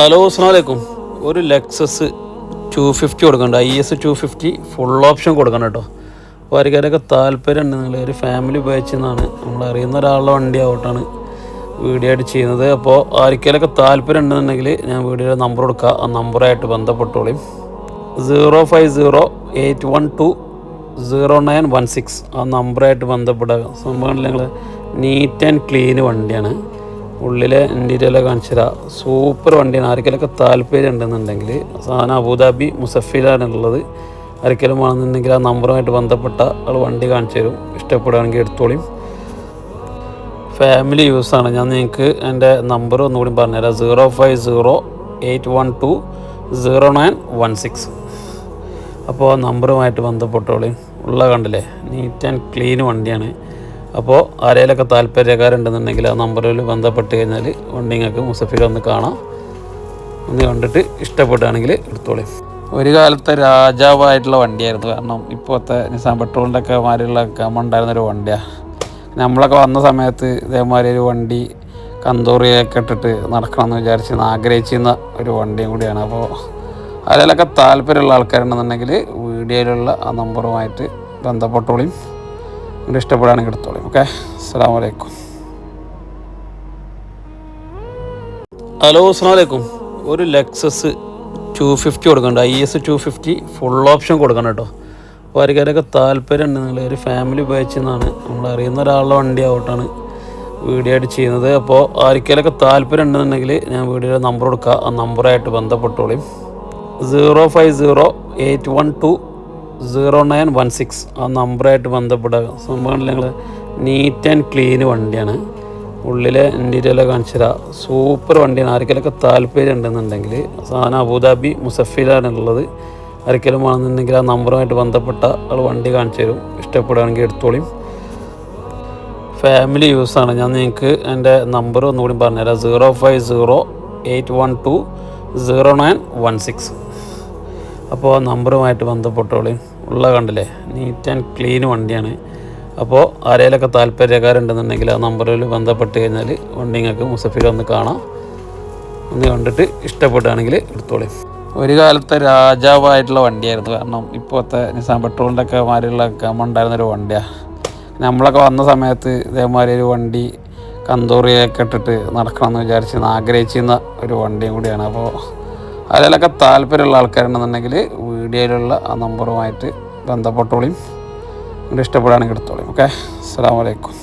Hello അസ്സാമലൈക്കും ഒരു Lexus two fifty കൊടുക്കണ്ട. I S two fifty full option കൊടുക്കണം കേട്ടോ അപ്പോൾ ആർക്കാരൊക്കെ താല്പര്യം നിങ്ങൾ ഒരു ഫാമിലി ഉപയോഗിച്ചെന്നാണ് നമ്മൾ അറിയുന്ന ഒരാളുടെ വണ്ടി ആവട്ടാണ് വീഡിയോ ആയിട്ട് ചെയ്യുന്നത്. അപ്പോൾ ആർക്കാരൊക്കെ താല്പര്യം ഉണ്ടെന്നുണ്ടെങ്കിൽ ഞാൻ വീഡിയോയുടെ നമ്പർ കൊടുക്കുക ആ നമ്പറായിട്ട് ബന്ധപ്പെട്ടോളിയും zero five zero eight one two zero nine one six ആ നമ്പറായിട്ട് ബന്ധപ്പെടുക. സംഭവം നിങ്ങൾ നീറ്റ് ആൻഡ് ക്ലീൻ വണ്ടിയാണ്. ഉള്ളിലെ ഇന്റീരിയലൊക്കെ കാണിച്ചു തരാം സൂപ്പർ വണ്ടിയാണ് ആർക്കെങ്കിലൊക്കെ താല്പര്യം ഉണ്ടെന്നുണ്ടെങ്കിൽ സാധനം അബുദാബി മുസഫിലാണുള്ളത് ആർക്കെങ്കിലും വേണമെന്നുണ്ടെങ്കിൽ ആ നമ്പറുമായിട്ട് ബന്ധപ്പെട്ട ആൾ വണ്ടി കാണിച്ചു തരും. ഇഷ്ടപ്പെടുകയാണെങ്കിൽ എടുത്തോളിയും. ഫാമിലി യൂസാണ് ഞാൻ നിങ്ങൾക്ക് എന്റെ നമ്പർ ഒന്നുകൂടി പറഞ്ഞുതരാം. Zero five zero eight one two zero nine one six അപ്പോൾ നമ്പറുമായിട്ട് ബന്ധപ്പെട്ടോളി ഉള്ള കണ്ടില്ലേ? നീറ്റ് ആൻഡ് ക്ലീൻ വണ്ടിയാണ്. അപ്പോൾ ആരെങ്കിലൊക്കെ താല്പര്യക്കാരുണ്ടെന്നുണ്ടെങ്കിൽ ആ നമ്പറിൽ ബന്ധപ്പെട്ട് കഴിഞ്ഞാൽ വണ്ടി നിങ്ങൾക്ക് മുസഫിൽ ഒന്ന് കാണാം. ഒന്ന് കണ്ടിട്ട് ഇഷ്ടപ്പെടുകയാണെങ്കിൽ എടുത്തോളി. ഒരു കാലത്തെ രാജാവായിട്ടുള്ള വണ്ടിയായിരുന്നു. കാരണം ഇപ്പോഴത്തെ നിസാം പെട്രോളിന്റെ ഒക്കെ മാതിരിയുള്ള കമ്മുണ്ടായിരുന്നൊരു വണ്ടിയാണ് നമ്മളൊക്കെ വന്ന സമയത്ത് ഇതേമാതിരി ഒരു വണ്ടി കന്തൂറിയൊക്കെ ഇട്ടിട്ട് നടക്കണമെന്ന് വിചാരിച്ച് ആഗ്രഹിച്ചിരുന്ന ഒരു വണ്ടിയും കൂടിയാണ്. അപ്പോൾ അതിലൊക്കെ താല്പര്യമുള്ള ആൾക്കാരുണ്ടെന്നുണ്ടെങ്കിൽ വീഡിയോയിലുള്ള ആ നമ്പറുമായിട്ട് ബന്ധപ്പെട്ടോളിയും എന്നിട്ട് ഇഷ്ടപ്പെടുകയാണെങ്കിൽ എടുത്തോളി ഓക്കെ അസ്സാം വലൈക്കും ഹലോ അസ്സാം വലൈക്കും ഒരു ലെക്സസ് ടു ഫിഫ്റ്റി കൊടുക്കണ്ട. I S two fifty full option കൊടുക്കണം കേട്ടോ. അപ്പോൾ ആർക്കാരൊക്കെ താല്പര്യം ഉണ്ട് നിങ്ങൾ ഒരു ഫാമിലി ഉപയോഗിച്ചെന്നാണ് നമ്മൾ അറിയുന്ന ഒരാളുടെ വണ്ടി ആവട്ടാണ് വീഡിയോ ആയിട്ട് ചെയ്യുന്നത്. അപ്പോൾ ആർക്കേലൊക്കെ താല്പര്യം ഉണ്ടെന്നുണ്ടെങ്കിൽ ഞാൻ വീഡിയോയുടെ നമ്പർ കൊടുക്കുക ആ നമ്പറായിട്ട് ബന്ധപ്പെട്ടോളിയും zero five zero eight one two zero nine one six ആ നമ്പറായിട്ട് ബന്ധപ്പെടുക. സംഭവം ഞങ്ങൾ നീറ്റ് ആൻഡ് ക്ലീൻ വണ്ടിയാണ്. ഉള്ളിലെ ഇന്റീരിയലൊക്കെ കാണിച്ചു തരാം സൂപ്പർ വണ്ടിയാണ്. ആർക്കെങ്കിലൊക്കെ താല്പര്യം ഉണ്ടെന്നുണ്ടെങ്കിൽ സാധനം അബുദാബി മുസഫിലാണുള്ളത് ആർക്കെങ്കിലും വേണമെന്നുണ്ടെങ്കിൽ ആ നമ്പറുമായിട്ട് ബന്ധപ്പെട്ട ആൾ വണ്ടി കാണിച്ചു തരും. ഇഷ്ടപ്പെടുകയാണെങ്കിൽ എടുത്തോളിയും ഫാമിലി യൂസാണ് ഞാൻ നിങ്ങൾക്ക് എന്റെ നമ്പർ ഒന്നുകൂടി പറഞ്ഞുതരാം. Zero five zero eight one two zero nine one six. അപ്പോൾ ആ നമ്പറുമായിട്ട് ബന്ധപ്പെട്ടോളി. ഉള്ള കണ്ടില്ലേ? നീറ്റ് ആൻഡ് ക്ലീൻ വണ്ടിയാണ്. അപ്പോൾ ആരെങ്കിലൊക്കെ താല്പര്യക്കാരുണ്ടെന്നുണ്ടെങ്കിൽ ആ നമ്പറിൽ ബന്ധപ്പെട്ട് കഴിഞ്ഞാൽ വണ്ടി നിങ്ങൾക്ക് മുസഫിൽ ഒന്ന് കാണാം. ഒന്ന് കണ്ടിട്ട് ഇഷ്ടപ്പെടുകയാണെങ്കിൽ എടുത്തോളി. ഒരു കാലത്തെ രാജാവായിട്ടുള്ള വണ്ടിയായിരുന്നു. കാരണം ഇപ്പോഴത്തെ നിസാം പെട്രോളിന്റെ ഒക്കെ മാതിരിയുള്ള ഗമ ഉണ്ടായിരുന്നൊരു വണ്ടിയാണ് നമ്മളൊക്കെ വന്ന സമയത്ത് ഇതേമാതിരി ഒരു വണ്ടി കന്തൂറിയൊക്കെ ഇട്ടിട്ട് നടക്കണമെന്ന് വിചാരിച്ച് ആഗ്രഹിച്ചിരുന്ന ഒരു വണ്ടിയും കൂടിയാണ്. അപ്പോൾ അതിലൊക്കെ താല്പര്യമുള്ള ആൾക്കാരുണ്ടെന്നുണ്ടെങ്കിൽ വീഡിയോയിലുള്ള ആ നമ്പറുമായിട്ട് ബന്ധപ്പെട്ടോളിയും ഇഷ്ടപ്പെടുകയാണെങ്കിൽ എടുത്തോളിയും. ഓക്കെ? അസ്സാം വലൈക്കും